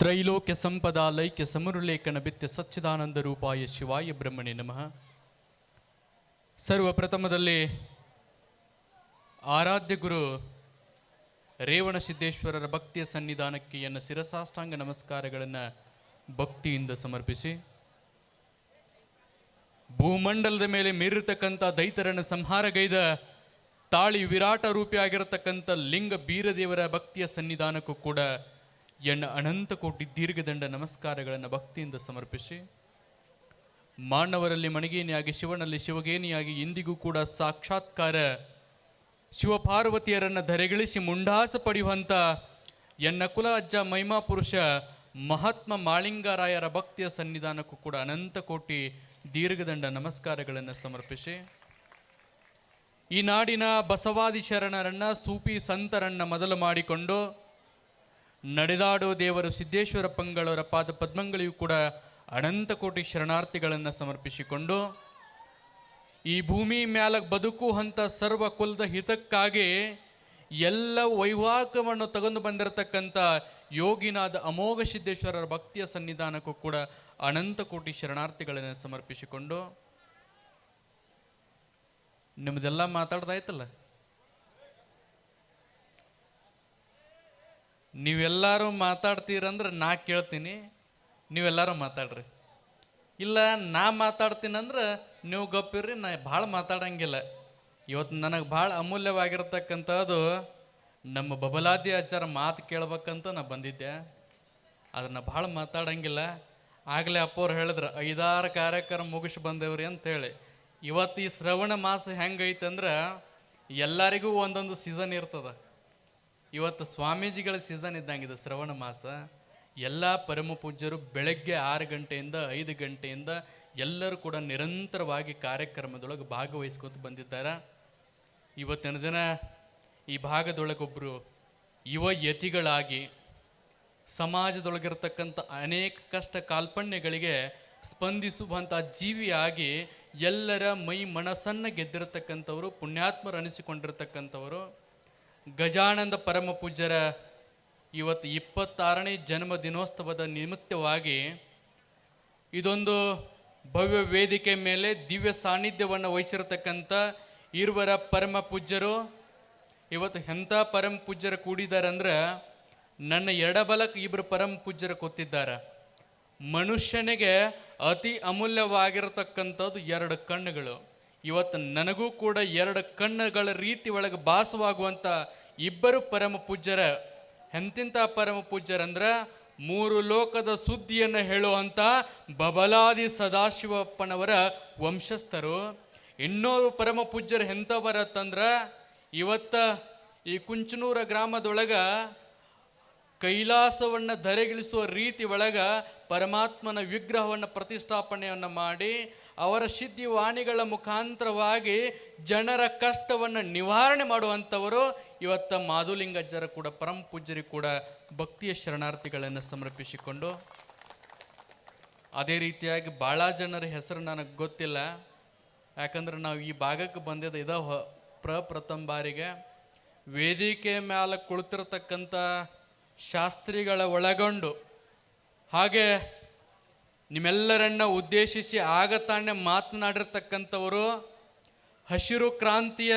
ತ್ರೈಲೋಕ್ಯ ಸಂಪದ, ಲೈಕ್ಯ ಸಮರುಲೇಖನ ಬಿತ್ತ ಸಚ್ಚಿದಾನಂದ ರೂಪಾಯ ಶಿವಾಯ ಬ್ರಹ್ಮಣೆ ನಮಃ. ಸರ್ವಪ್ರಥಮದಲ್ಲಿ ಆರಾಧ್ಯ ಗುರು ರೇವಣ ಸಿದ್ದೇಶ್ವರರ ಭಕ್ತಿಯ ಸನ್ನಿಧಾನಕ್ಕೆ ಎನ್ನ ಶಿರಸಾಷ್ಟಾಂಗ ನಮಸ್ಕಾರಗಳನ್ನು ಭಕ್ತಿಯಿಂದ ಸಮರ್ಪಿಸಿ. ಭೂಮಂಡಲದ ಮೇಲೆ ಮೀರಿರ್ತಕ್ಕಂಥ ದೈತರನ್ನು ಸಂಹಾರಗೈದ ತಾಳಿ ವಿರಾಟ ರೂಪಿಯಾಗಿರತಕ್ಕಂಥ ಲಿಂಗ ಬೀರದೇವರ ಭಕ್ತಿಯ ಸನ್ನಿಧಾನಕ್ಕೂ ಕೂಡ ಎನ್ನ ಅನಂತ ಕೋಟಿ ದೀರ್ಘದಂಡ ನಮಸ್ಕಾರಗಳನ್ನು ಭಕ್ತಿಯಿಂದ ಸಮರ್ಪಿಸಿ, ಮಾನವರಲ್ಲಿ ಮಣಗೇನಿಯಾಗಿ, ಶಿವನಲ್ಲಿ ಶಿವಗೇನಿಯಾಗಿ, ಇಂದಿಗೂ ಕೂಡ ಸಾಕ್ಷಾತ್ಕಾರ ಶಿವಪಾರ್ವತಿಯರನ್ನು ಧರೆಗಿಳಿಸಿ ಮುಂಡಾಸ ಪಡೆಯುವಂಥ ಎನ್ನ ಕುಲ ಅಜ್ಜ ಮಹಿಮಾ ಪುರುಷ ಮಹಾತ್ಮ ಮಾಳಿಂಗರಾಯರ ಭಕ್ತಿಯ ಸನ್ನಿಧಾನಕ್ಕೂ ಕೂಡ ಅನಂತ ಕೋಟಿ ದೀರ್ಘದಂಡ ನಮಸ್ಕಾರಗಳನ್ನು ಸಮರ್ಪಿಸಿ, ಈ ನಾಡಿನ ಬಸವಾದಿ ಶರಣರನ್ನ ಸೂಪಿ ಸಂತರನ್ನ ಮೊದಲು ಮಾಡಿಕೊಂಡು ನಡೆದಾಡೋ ದೇವರು ಸಿದ್ದೇಶ್ವರ ಪಂಗಳವರ ಪಾದ ಪದ್ಮಗಳಿಗೂ ಕೂಡ ಅನಂತ ಕೋಟಿ ಶರಣಾರ್ಥಿಗಳನ್ನು ಸಮರ್ಪಿಸಿಕೊಂಡು ಈ ಭೂಮಿ ಮ್ಯಾಲ ಹಂತ ಸರ್ವ ಕುಲದ ಹಿತಕ್ಕಾಗಿ ಎಲ್ಲ ವೈವಾಹಕವನ್ನು ತಗೊಂಡು ಬಂದಿರತಕ್ಕಂಥ ಯೋಗಿನಾದ ಅಮೋಘ ಸಿದ್ದೇಶ್ವರರ ಭಕ್ತಿಯ ಸನ್ನಿಧಾನಕ್ಕೂ ಕೂಡ ಅನಂತ ಕೋಟಿ ಶರಣಾರ್ಥಿಗಳನ್ನು ಸಮರ್ಪಿಸಿಕೊಂಡು ನಿಮ್ದೆಲ್ಲ ಮಾತಾಡ್ದಾಯ್ತಲ್ಲ? ನೀವೆಲ್ಲರೂ ಮಾತಾಡ್ತೀರಂದ್ರೆ ನಾ ಕೇಳ್ತೀನಿ, ನೀವೆಲ್ಲರೂ ಮಾತಾಡ್ರಿ. ಇಲ್ಲ, ನಾ ಮಾತಾಡ್ತೀನಂದ್ರೆ ನೀವು ಗಪ್ಪಿರ್ರಿ, ನಾ ಭಾಳ ಮಾತಾಡಂಗಿಲ್ಲ. ಇವತ್ತು ನನಗೆ ಭಾಳ ಅಮೂಲ್ಯವಾಗಿರ್ತಕ್ಕಂಥದ್ದು ನಮ್ಮ ಬಬಲಾದಿ ಆಚಾರ ಮಾತು ಕೇಳ್ಬೇಕಂತ ನಾ ಬಂದಿದ್ದೆ. ಅದನ್ನು ಭಾಳ ಮಾತಾಡಂಗಿಲ್ಲ. ಆಗಲೇ ಅಪ್ಪವ್ರು ಹೇಳಿದ್ರು, ಐದಾರು ಕಾರ್ಯಕ್ರಮ ಮುಗಿಸಿ ಬಂದೇವ್ರಿ ಅಂತ ಹೇಳಿ. ಇವತ್ತು ಈ ಶ್ರವಣ ಮಾಸ ಹೆಂಗೈತೆ ಅಂದ್ರೆ ಎಲ್ಲರಿಗೂ ಒಂದೊಂದು ಸೀಸನ್ ಇರ್ತದ. ಇವತ್ತು ಸ್ವಾಮೀಜಿಗಳ ಸೀಸನ್ ಇದ್ದಂಗಿದೆ ಶ್ರವಣ ಮಾಸ. ಎಲ್ಲ ಪರಮ ಪೂಜ್ಯರು ಬೆಳಗ್ಗೆ ಆರು ಗಂಟೆಯಿಂದ ಐದು ಗಂಟೆಯಿಂದ ಎಲ್ಲರೂ ಕೂಡ ನಿರಂತರವಾಗಿ ಕಾರ್ಯಕ್ರಮದೊಳಗೆ ಭಾಗವಹಿಸ್ಕೊತ ಬಂದಿದ್ದಾರೆ. ಇವತ್ತಿನ ದಿನ ಈ ಭಾಗದೊಳಗೊಬ್ಬರು ಯುವ ಯತಿಗಳಾಗಿ ಸಮಾಜದೊಳಗಿರ್ತಕ್ಕಂಥ ಅನೇಕ ಕಷ್ಟ ಕಾಲ್ಪಣ್ಯಗಳಿಗೆ ಸ್ಪಂದಿಸುವಂಥ ಜೀವಿಯಾಗಿ ಎಲ್ಲರ ಮೈ ಮನಸ್ಸನ್ನು ಗೆದ್ದಿರತಕ್ಕಂಥವರು, ಪುಣ್ಯಾತ್ಮರು ಅನಿಸಿಕೊಂಡಿರ್ತಕ್ಕಂಥವರು. ಗಜಾನಂದ ಪರಮ ಪೂಜ್ಯರ ಇವತ್ತು ಇಪ್ಪತ್ತಾರನೇ ಜನ್ಮ ದಿನೋತ್ಸವದ ನಿಮಿತ್ತವಾಗಿ ಇದೊಂದು ಭವ್ಯ ವೇದಿಕೆ ಮೇಲೆ ದಿವ್ಯ ಸಾನ್ನಿಧ್ಯವನ್ನು ವಹಿಸಿರತಕ್ಕಂಥ ಇರುವರ ಪರಮ ಪೂಜ್ಯರು ಇವತ್ತು ಎಂಥ ಪರಮ ಪೂಜ್ಯರು ಕೂಡಿದಾರಂದ್ರೆ ನನ್ನ ಎಡಬಲಕ್ಕೆ ಇಬ್ಬರು ಪರಮ ಪೂಜ್ಯರು ಕೂತಿದ್ದಾರೆ ಮನುಷ್ಯನಿಗೆ ಅತಿ ಅಮೂಲ್ಯವಾಗಿರತಕ್ಕಂಥದ್ದು ಎರಡು ಕಣ್ಣುಗಳು. ಇವತ್ತು ನನಗೂ ಕೂಡ ಎರಡು ಕಣ್ಣುಗಳ ರೀತಿ ಒಳಗೆ ಭಾಸವಾಗುವಂಥ ಇಬ್ಬರು ಪರಮ ಪೂಜ್ಯರ, ಎಂತಿಂಥ ಪರಮ ಪೂಜ್ಯರಂದ್ರ ಮೂರು ಲೋಕದ ಸುದ್ದಿಯನ್ನು ಹೇಳುವಂಥ ಬಬಲಾದಿ ಸದಾಶಿವಪ್ಪನವರ ವಂಶಸ್ಥರು. ಇನ್ನೂರು ಪರಮ ಪೂಜ್ಯರು ಎಂಥವರತ್ತಂದ್ರೆ ಇವತ್ತ ಈ ಕುಂಚನೂರ ಗ್ರಾಮದೊಳಗೆ ಕೈಲಾಸವನ್ನು ಧರೆಗಿಳಿಸುವ ರೀತಿ ಒಳಗ ಪರಮಾತ್ಮನ ವಿಗ್ರಹವನ್ನು ಪ್ರತಿಷ್ಠಾಪನೆಯನ್ನು ಮಾಡಿ ಅವರ ಸಿದ್ಧಿ ವಾಣಿಗಳ ಮುಖಾಂತರವಾಗಿ ಜನರ ಕಷ್ಟವನ್ನು ನಿವಾರಣೆ ಮಾಡುವಂಥವರು ಇವತ್ತ ಮಾಧುಲಿಂಗಜ್ಜರ ಕೂಡ ಪರಮ ಪೂಜ್ಯರಿಗೆ ಕೂಡ ಭಕ್ತಿಯ ಶರಣಾರ್ಥಿಗಳನ್ನು ಸಮರ್ಪಿಸಿಕೊಂಡು, ಅದೇ ರೀತಿಯಾಗಿ ಭಾಳ ಜನರ ಹೆಸರು ನನಗೆ ಗೊತ್ತಿಲ್ಲ. ಯಾಕಂದ್ರೆ ನಾವು ಈ ಭಾಗಕ್ಕೆ ಬಂದಿದ್ದ ಇದ ಪ್ರಪ್ರಥಮ ಬಾರಿಗೆ ವೇದಿಕೆ ಮ್ಯಾಲ ಕುಳಿತಿರ್ತಕ್ಕಂಥ ಶಾಸ್ತ್ರಿಗಳ ಒಳಗೊಂಡು ಹಾಗೆ ನಿಮ್ಮೆಲ್ಲರನ್ನ ಉದ್ದೇಶಿಸಿ ಆಗ ತಾನೇ ಮಾತನಾಡಿರ್ತಕ್ಕಂಥವರು ಹಸಿರು ಕ್ರಾಂತಿಯ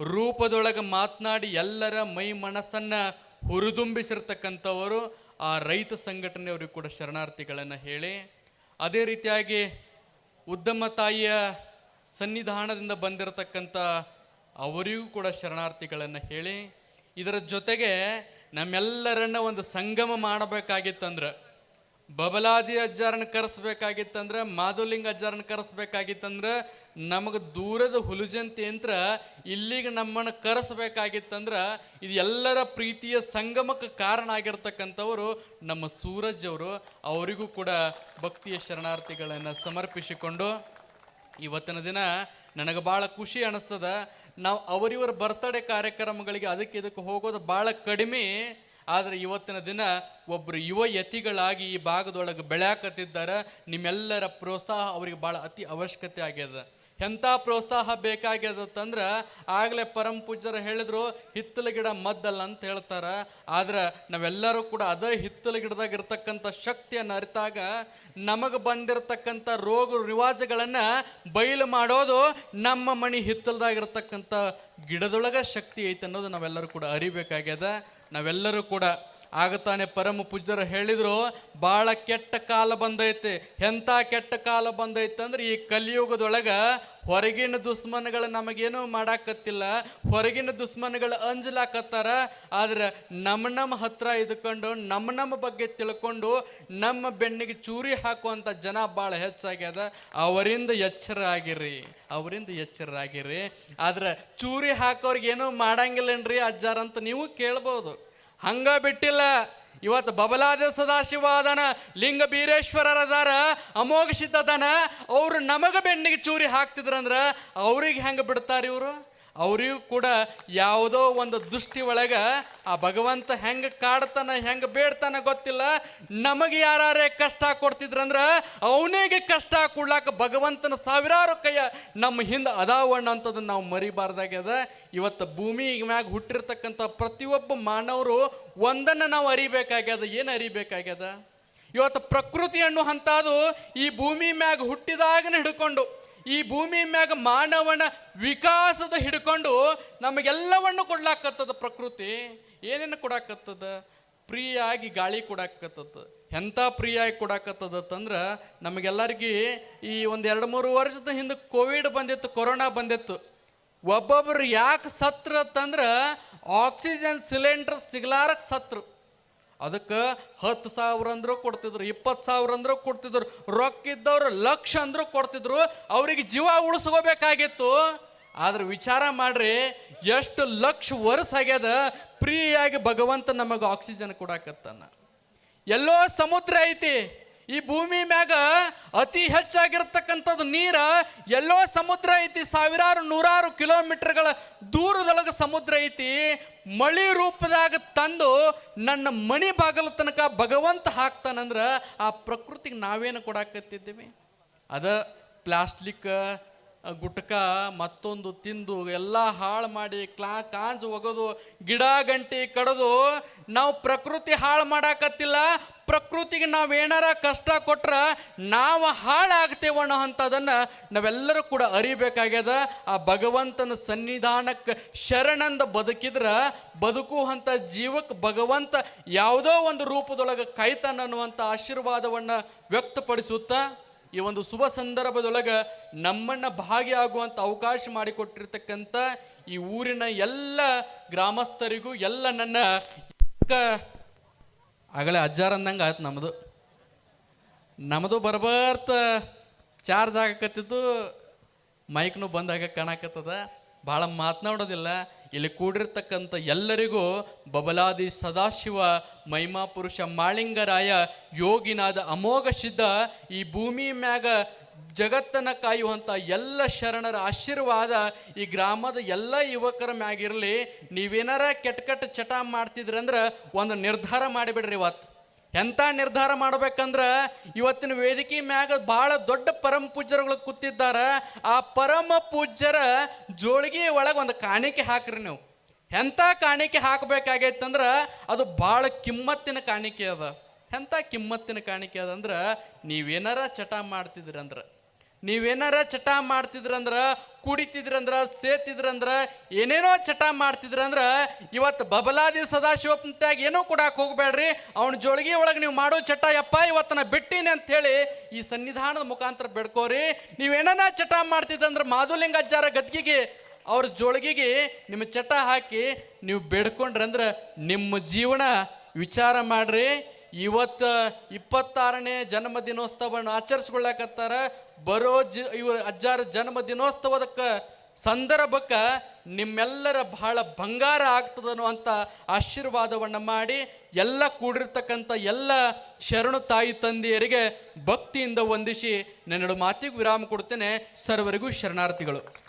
ರೂಪದೊಳಗೆ ಮಾತನಾಡಿ ಎಲ್ಲರ ಮೈ ಮನಸ್ಸನ್ನು ಹುರಿದುಂಬಿಸಿರ್ತಕ್ಕಂಥವರು ಆ ರೈತ ಸಂಘಟನೆಯವರು ಕೂಡ ಶರಣಾರ್ಥಿಗಳನ್ನು ಹೇಳಿ, ಅದೇ ರೀತಿಯಾಗಿ ಉದ್ದಮ ತಾಯಿಯ ಸನ್ನಿಧಾನದಿಂದ ಬಂದಿರತಕ್ಕಂಥ ಅವರಿಗೂ ಕೂಡ ಶರಣಾರ್ಥಿಗಳನ್ನು ಹೇಳಿ, ಇದರ ಜೊತೆಗೆ ನಮ್ಮೆಲ್ಲರನ್ನ ಒಂದು ಸಂಗಮ ಮಾಡಬೇಕಾಗಿತ್ತಂದ್ರೆ ಬಬಲಾದಿ ಅಜ್ಜಾರನ್ನ ಕರೆಸ್ಬೇಕಾಗಿತ್ತಂದ್ರೆ, ಮಾಧುಲಿಂಗ ಅಜ್ಜಾರನ್ನ ಕರೆಸ್ಬೇಕಾಗಿತ್ತಂದ್ರೆ, ನಮಗೆ ದೂರದ ಹುಲುಜಂತಿ ಅಂತ ಇಲ್ಲಿಗೆ ನಮ್ಮನ್ನು ಕರೆಸ್ಬೇಕಾಗಿತ್ತಂದ್ರೆ, ಇದು ಎಲ್ಲರ ಪ್ರೀತಿಯ ಸಂಗಮಕ್ಕೆ ಕಾರಣ ಆಗಿರ್ತಕ್ಕಂಥವರು ನಮ್ಮ ಸೂರಜ್ ಅವರು. ಅವರಿಗೂ ಕೂಡ ಭಕ್ತಿಯ ಶರಣಾರ್ಥಿಗಳನ್ನು ಸಮರ್ಪಿಸಿಕೊಂಡು ಇವತ್ತಿನ ದಿನ ನನಗೆ ಭಾಳ ಖುಷಿ ಅನಿಸ್ತದ. ನಾವು ಅವರಿವರ ಬರ್ತಡೇ ಕಾರ್ಯಕ್ರಮಗಳಿಗೆ ಅದಕ್ಕೆ ಇದಕ್ಕೆ ಹೋಗೋದು ಭಾಳ ಕಡಿಮೆ. ಆದರೆ ಇವತ್ತಿನ ದಿನ ಒಬ್ಬರು ಯುವ ಯತಿಗಳಾಗಿ ಈ ಭಾಗದೊಳಗೆ ಬೆಳೆಯಾಕತ್ತಿದ್ದಾರೆ, ನಿಮ್ಮೆಲ್ಲರ ಪ್ರೋತ್ಸಾಹ ಅವರಿಗೆ ಭಾಳ ಅತಿ ಅವಶ್ಯಕತೆ ಆಗ್ಯದ. ಎಂಥ ಪ್ರೋತ್ಸಾಹ ಬೇಕಾಗ್ಯದಂದ್ರೆ ಆಗಲೇ ಪರಮ ಪೂಜ್ಯರು ಹೇಳಿದ್ರು, ಹಿತ್ತಲ ಗಿಡ ಮದ್ದಲ್ಲ ಅಂತ ಹೇಳ್ತಾರೆ. ಆದ್ರೆ ನಾವೆಲ್ಲರೂ ಕೂಡ ಅದೇ ಹಿತ್ತಲ ಗಿಡದಾಗ ಇರ್ತಕ್ಕಂಥ ಶಕ್ತಿಯನ್ನು ಅರಿತಾಗ ನಮಗೆ ಬಂದಿರತಕ್ಕಂಥ ರೋಗ ರಿವಾಜಗಳನ್ನು ಬಯಲು ಮಾಡೋದು ನಮ್ಮ ಮಣಿ ಹಿತ್ತಲದಾಗಿರ್ತಕ್ಕಂಥ ಗಿಡದೊಳಗೆ ಶಕ್ತಿ ಐತೆ ಅನ್ನೋದು ನಾವೆಲ್ಲರೂ ಕೂಡ ಅರಿಬೇಕಾಗ್ಯದ. ನಾವೆಲ್ಲರೂ ಕೂಡ ಆಗತಾನೆ ಪರಮ ಪೂಜ್ಯರು ಹೇಳಿದ್ರು ಭಾಳ ಕೆಟ್ಟ ಕಾಲ ಬಂದೈತೆ. ಎಂಥ ಕೆಟ್ಟ ಕಾಲ ಬಂದೈತೆ ಅಂದ್ರೆ ಈ ಕಲಿಯುಗದೊಳಗೆ ಹೊರಗಿನ ದುಶ್ಮನ್ಗಳು ನಮಗೇನು ಮಾಡಾಕತ್ತಿಲ್ಲ, ಹೊರಗಿನ ದುಶ್ಮನ್ಗಳು ಅಂಜಲಾಕತ್ತಾರ. ಆದ್ರೆ ನಮ್ಮ ನಮ್ಮ ಹತ್ರ ಇದ್ಕೊಂಡು ನಮ್ಮ ನಮ್ಮ ಬಗ್ಗೆ ತಿಳ್ಕೊಂಡು, ನಮ್ಮ ಬೆನ್ನಿಗೆ ಚೂರಿ ಹಾಕುವಂಥ ಜನ ಭಾಳ ಹೆಚ್ಚಾಗ್ಯದ. ಅವರಿಂದ ಎಚ್ಚರ ಆಗಿರಿ ಅವರಿಂದ ಎಚ್ಚರ ಆಗಿರಿ ಆದ್ರೆ ಚೂರಿ ಹಾಕೋರ್ಗೇನು ಮಾಡಂಗಿಲ್ಲನ್ರಿ ಅಜ್ಜಾರ ಅಂತ ನೀವು ಕೇಳ್ಬೋದು. ಹಂಗ ಬಿಟ್ಟಿಲ್ಲ. ಇವತ್ತು ಬಬಲಾದ ಸದಾಶಿವ ಲಿಂಗ ಬೀರೇಶ್ವರರ ಅದಾರ ಅಮೋಘ ಸಿದ್ಧ ಅವರು ನಮಗೆ ಬೆನ್ನಿಗೆ ಚೂರಿ ಹಾಕ್ತಿದ್ರಂದ್ರ ಅವ್ರಿಗೆ ಹೆಂಗೆ ಬಿಡ್ತಾರೆ ಇವರು? ಅವರಿಗೂ ಕೂಡ ಯಾವುದೋ ಒಂದು ದೃಷ್ಟಿ ಒಳಗ ಆ ಭಗವಂತ ಹೆಂಗೆ ಕಾಡ್ತಾನ, ಹೆಂಗೆ ಬೇಡ್ತಾನ ಗೊತ್ತಿಲ್ಲ. ನಮಗೆ ಯಾರೇ ಕಷ್ಟ ಕೊಡ್ತಿದ್ರಂದ್ರೆ ಅವನಿಗೆ ಕಷ್ಟ ಕೊಡ್ಲಾಕ ಭಗವಂತನ ಸಾವಿರಾರು ಕೈಯ ನಮ್ಮ ಹಿಂದೆ ಅದಾವಣ್ಣ ಅಂತದನ್ನು ನಾವು ಮರಿಬಾರ್ದಾಗ್ಯದ. ಇವತ್ತು ಭೂಮಿ ಮ್ಯಾಗ ಹುಟ್ಟಿರ್ತಕ್ಕಂಥ ಪ್ರತಿಯೊಬ್ಬ ಮಾನವರು ಒಂದನ್ನು ನಾವು ಅರಿಬೇಕಾಗ್ಯದ, ಏನು ಅರಿಬೇಕಾಗ್ಯದ? ಇವತ್ತು ಪ್ರಕೃತಿ ಅನ್ನುವಂಥದ್ದು ಈ ಭೂಮಿ ಮ್ಯಾಗ ಹುಟ್ಟಿದಾಗನ ಹಿಡ್ಕೊಂಡು ಈ ಭೂಮಿ ಮ್ಯಾಗ ಮಾನವನ ವಿಕಾಸದ ಹಿಡ್ಕೊಂಡು ನಮಗೆಲ್ಲವನ್ನು ಕೊಡ್ಲಾಕತ್ತದ ಪ್ರಕೃತಿ. ಏನೇನು ಕೊಡಾಕತ್ತದ? ಪ್ರಿಯಾಗಿ ಗಾಳಿ ಕೊಡಾಕತ್ತದ. ಎಂಥ ಪ್ರಿಯಾಗಿ ಕೊಡಾಕತ್ತದಂದ್ರೆ ನಮಗೆಲ್ಲರಿಗೆ ಈ ಒಂದು ಎರಡು ಮೂರು ವರ್ಷದ ಹಿಂದೆ ಕೋವಿಡ್ ಬಂದಿತ್ತು, ಕೊರೋನಾ ಬಂದಿತ್ತು. ಒಬ್ಬೊಬ್ರು ಯಾಕೆ ಸತ್ರ ಅಂತಂದ್ರೆ ಆಕ್ಸಿಜನ್ ಸಿಲಿಂಡರ್ ಸಿಗ್ಲಾರಕ್ಕೆ ಸತ್ರು. ಅದಕ್ಕೆ ಹತ್ತು ಸಾವಿರ ಅಂದ್ರೂ ಕೊಡ್ತಿದ್ರು, ಇಪ್ಪತ್ತು ಸಾವಿರ ಅಂದ್ರೂ ಕೊಡ್ತಿದ್ರು, ರೊಕ್ಕ ಇದ್ದವ್ರು ಲಕ್ಷ ಅಂದ್ರೂ ಕೊಡ್ತಿದ್ರು, ಅವ್ರಿಗೆ ಜೀವ ಉಳಿಸ್ಕೋಬೇಕಾಗಿತ್ತು. ಆದ್ರೆ ವಿಚಾರ ಮಾಡ್ರಿ, ಎಷ್ಟು ಲಕ್ಷ ವರ್ಷ ಆಗ್ಯದ ಫ್ರೀಯಾಗಿ ಭಗವಂತ ನಮಗೆ ಆಕ್ಸಿಜನ್ ಕೊಡಾಕತ್ತಾನ. ಎಲ್ಲೋ ಸಮುದ್ರ ಐತಿ ಈ ಭೂಮಿ ಮ್ಯಾಗ ಅತಿ ಹೆಚ್ಚಾಗಿರ್ತಕ್ಕಂಥದ್ದು ನೀರ ಎಲ್ಲೋ ಸಮುದ್ರ ಐತಿ, ಸಾವಿರಾರು ನೂರಾರು ಕಿಲೋಮೀಟರ್ಗಳ ದೂರದೊಳಗೆ ಸಮುದ್ರ ಐತಿ. ಮಳಿ ರೂಪದಾಗ ತಂದು ನನ್ನ ಮಣಿ ಬಾಗಲ ತನಕ ಭಗವಂತ ಹಾಕ್ತಾನಂದ್ರ ಆ ಪ್ರಕೃತಿಗೆ ನಾವೇನು ಕೊಡಾಕತ್ತಿದ್ದೀವಿ? ಅದ ಪ್ಲಾಸ್ಟಿಕ್, ಗುಟ್ಕ, ಮತ್ತೊಂದು ತಿಂದು ಎಲ್ಲ ಹಾಳು ಮಾಡಿ ಕ್ಲಾ ಕಾಂಜು ಒಗದು ಗಿಡ ಗಂಟಿ ಕಡದು ನಾವು ಪ್ರಕೃತಿ ಹಾಳು ಮಾಡಾಕತ್ತಿಲ್ಲ ಪ್ರಕೃತಿಗೆ ನಾವೇನಾರ ಕಷ್ಟ ಕೊಟ್ರೆ ನಾವು ಅನ್ನೋ ಅಂಥದನ್ನ ನಾವೆಲ್ಲರೂ ಕೂಡ ಅರಿಬೇಕಾಗ್ಯದ. ಆ ಭಗವಂತನ ಸನ್ನಿಧಾನಕ್ಕೆ ಶರಣಂದ ಬದುಕಿದ್ರ ಬದುಕುವಂಥ ಜೀವಕ್ಕೆ ಭಗವಂತ ಯಾವುದೋ ಒಂದು ರೂಪದೊಳಗೆ ಕಾಯ್ತಾನ ಅನ್ನುವಂಥ ಆಶೀರ್ವಾದವನ್ನು ವ್ಯಕ್ತಪಡಿಸುತ್ತಾ ಈ ಒಂದು ಶುಭ ಸಂದರ್ಭದೊಳಗೆ ನಮ್ಮನ್ನ ಭಾಗಿಯಾಗುವಂಥ ಅವಕಾಶ ಮಾಡಿಕೊಟ್ಟಿರ್ತಕ್ಕಂಥ ಈ ಊರಿನ ಎಲ್ಲ ಗ್ರಾಮಸ್ಥರಿಗೂ ಎಲ್ಲ ನನ್ನ ಆಗಲೇ ಅಜ್ಜಾರ ಅಂದಂಗೆ ಆಯ್ತು ನಮ್ಮದು ನಮ್ಮದು ಬರ್ಬರ್ತ ಚಾರ್ಜ್ ಆಗಕತ್ತಿದ್ದು ಮೈಕ್ನು ಬಂದಾಗ ಕಾಣಕತ್ತದ. ಭಾಳ ಮಾತನಾಡೋದಿಲ್ಲ ಇಲ್ಲಿ ಕೂಡಿರ್ತಕ್ಕಂಥ ಎಲ್ಲರಿಗೂ ಬಬಲಾದಿ ಸದಾಶಿವ, ಮಹಿಮಾ ಪುರುಷ ಮಾಳಿಂಗರಾಯ, ಯೋಗಿನಾದ ಅಮೋಘ ಸಿದ್ಧ ಈ ಭೂಮಿ ಮ್ಯಾಗ ಜಗತ್ತನ್ನ ಕಾಯುವಂಥ ಎಲ್ಲ ಶರಣರ ಆಶೀರ್ವಾದ ಈ ಗ್ರಾಮದ ಎಲ್ಲ ಯುವಕರ ಮ್ಯಾಗಿರಲಿ, ನೀವೇನಾರ ಕೆಟ್ಟ ಕೆಟ್ಟ ಚಟ ಮಾಡ್ತಿದ್ರಂದ್ರೆ ಒಂದು ನಿರ್ಧಾರ ಮಾಡಿಬಿಡ್ರಿ ಇವತ್ತು ಎಂಥ ನಿರ್ಧಾರ ಮಾಡ್ಬೇಕಂದ್ರ ಇವತ್ತಿನ ವೇದಿಕೆ ಮ್ಯಾಗ ಭಾಳ ದೊಡ್ಡ ಪರಮ ಪೂಜ್ಯರುಗಳು ಕೂತಿದ್ದಾರ. ಆ ಪರಮ ಪೂಜ್ಯರ ಜೋಳಿಗೆ ಒಳಗೆ ಒಂದು ಕಾಣಿಕೆ ಹಾಕ್ರಿ ನೀವು. ಎಂಥ ಕಾಣಿಕೆ ಹಾಕಬೇಕಾಗೈತಂದ್ರೆ ಅದು ಭಾಳ ಕಿಮ್ಮತ್ತಿನ ಕಾಣಿಕೆ ಅದ. ಎಂಥ ಕಿಮ್ಮತ್ತಿನ ಕಾಣಿಕೆ ಅದಂದ್ರೆ ನೀವೇನಾರ ಚಟ ಮಾಡ್ತಿದ್ರಂದ್ರ, ನೀವೇನಾರ ಚಟ ಮಾಡ್ತಿದ್ರಂದ್ರ, ಕುಡಿತಿದ್ರಂದ್ರ, ಸೇತಿದ್ರಂದ್ರ, ಏನೇನೋ ಚಟ ಮಾಡ್ತಿದ್ರಂದ್ರ ಇವತ್ತು ಬಬಲಾದಿ ಸದಾಶಿವಪ್ಪ ಏನೋ ಕೊಡಕ್ಕೆ ಹೋಗ್ಬೇಡ್ರಿ ಅವನ ಜೋಳಿಗೆ ಒಳಗೆ ನೀವು ಮಾಡೋ ಚಟ, ಯಪ್ಪ, ಇವತ್ತನ ಬಿಟ್ಟಿನಿ ಅಂತ ಹೇಳಿ ಈ ಸನ್ನಿಧಾನದ ಮುಖಾಂತರ ಬೇಡ್ಕೋರಿ. ನೀವೇನ ಚಟ ಮಾಡ್ತಿದ್ದಂದ್ರ ಮಾಧುಲಿಂಗ ಅಜ್ಜಾರ ಗದ್ಗಿಗೆ, ಅವ್ರ ಜೋಳಿಗೆಗೆ ನಿಮ್ಮ ಚಟ ಹಾಕಿ, ನೀವು ಬೇಡ್ಕೊಂಡ್ರಂದ್ರ ನಿಮ್ಮ ಜೀವನ ವಿಚಾರ ಮಾಡ್ರಿ. ಇವತ್ತು ಇಪ್ಪತ್ತಾರನೇ ಜನ್ಮ ದಿನೋತ್ಸವವನ್ನು ಆಚರಿಸ್ಕೊಳ್ಳಾಕತ್ತಾರ. ಬರೋ ಜ, ಇವ್ರ ಅಜ್ಜಾರ ಜನ್ಮ ದಿನೋತ್ಸವದಕ್ಕೆ ಸಂದರ್ಭಕ್ಕೆ ನಿಮ್ಮೆಲ್ಲರ ಬಹಳ ಬಂಗಾರ ಆಗ್ತದನೋ ಅಂತ ಆಶೀರ್ವಾದವನ್ನು ಮಾಡಿ, ಎಲ್ಲ ಕೂಡಿರ್ತಕ್ಕಂಥ ಎಲ್ಲ ಶರಣು ತಾಯಿ ತಂದೆಯರಿಗೆ ಭಕ್ತಿಯಿಂದ ವಂದಿಸಿ, ನನ್ನೆರಡು ಮಾತಿಗೆ ವಿರಾಮ ಕೊಡ್ತೇನೆ. ಸರ್ವರಿಗೂ ಶರಣಾರ್ಥಿಗಳು.